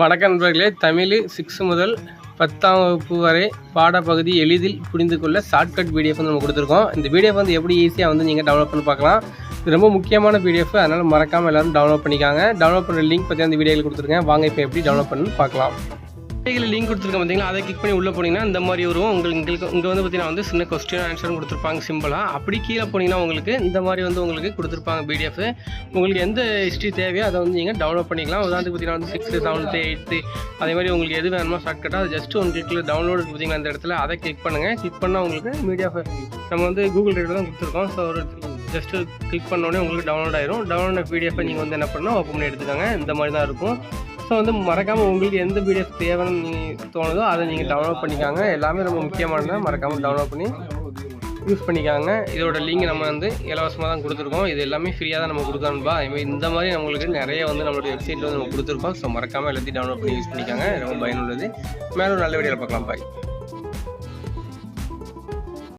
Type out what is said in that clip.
வணக்கம் நண்பர்களே. தமிழ் சிக்ஸ் முதல் பத்தாம் வகுப்பு வரை பாடப்பகுதி எளிதில் புரிந்து கொள்ள ஷார்ட்கட் பிடிஎஃப் வந்து நம்ம கொடுத்துருக்கோம். இந்த பிடிஎஃப் வந்து எப்படி ஈஸியாக வந்து நீங்கள் டவுன்லோட் பண்ணி பார்க்கலாம். இது ரொம்ப முக்கியமான பிடிஎஃப் அதனால் மறக்காமல் எல்லாரும் டவுன்லோட் பண்ணிக்காங்க. டவுன்லோட் பண்ணுற லிங்க் பற்றி அந்த வீடியோவில் கொடுத்துருக்கேன். வாங்க இப்போ எப்படி டவுன்லோட் பண்ணி பார்க்கலாம். கீழே லிங்க் கொடுத்துருக்கேன் பார்த்தீங்களா அதை கிளிக் பண்ணி உள்ளே போனீங்கன்னா இந்த மாதிரி வரும் உங்களுக்கு உங்களுக்கு இங்கே வந்து பார்த்தீங்கன்னா வந்து சின்ன கொஸ்டின் ஆன்சரும் கொடுத்துருப்பாங்க சிம்பிளாக அப்படி கீழே போனீங்கன்னா உங்களுக்கு இந்த மாதிரி வந்து உங்களுக்கு கொடுத்துருப்பாங்க பிடிஎஃப் உங்களுக்கு எந்த ஹிஸ்ட்ரி தேவையோ அதை வந்து நீங்கள் டவுன்லோட் பண்ணிக்கலாம். உதாரணத்துக்கு பார்த்தீங்கன்னா வந்து சிக்ஸ்த்து செவன்த்து எயித்து அதே மாதிரி உங்களுக்கு எது வேணுமோ ஷார்ட்கட்டாக அது ஜஸ்ட் ஒன் கிளிக்கில் டவுன்லோடு பார்த்தீங்கன்னா அந்த இடத்துல. அதை கிளிக் பண்ணுங்கள் கிளிக் பண்ணால் உங்களுக்கு மீடியா நம்ம வந்து கூகுள் ரேட்டில் தான் கொடுத்துருக்கோம். ஸோ ஒரு ஜஸ்ட்டு கிளிக் உடனே உங்களுக்கு டவுன்லோட் ஆயிரும். டவுன்லோட் பிடிஎஃப் நீங்கள் வந்து என்ன பண்ணால் ஓப்பன் பண்ணி எடுத்துக்கோங்க. இந்த மாதிரி தான் இருக்கும். ஸோ வந்து மறக்காமல் உங்களுக்கு எந்த பிடிஎஃப் தேவைன்னு நீங்கள் தோணுதோ அதை நீங்கள் டவுன்லோட் பண்ணிக்காங்க. எல்லாமே ரொம்ப முக்கியமானது மறக்காமல் டவுன்லோட் பண்ணி யூஸ் பண்ணிக்காங்க. இதோட லிங்க் நம்ம வந்து இலவசமாக தான் கொடுத்துருக்கோம். இது எல்லாமே ஃப்ரீயாக தான் நம்ம கொடுக்கணும்பா அதேமாதிரி இந்த மாதிரி நம்மளுக்கு நிறைய வந்து நம்மளுடைய வெப்சைட்டில் வந்து நம்ம கொடுத்துருக்கோம். ஸோ மறக்காமல் எல்லாத்தையும் டவுன்லோட் பண்ணி யூஸ் பண்ணிக்காங்க. ரொம்ப பயனுள்ளது. மேலும் நல்ல வீடியோவில் பார்க்கலாம். பாய்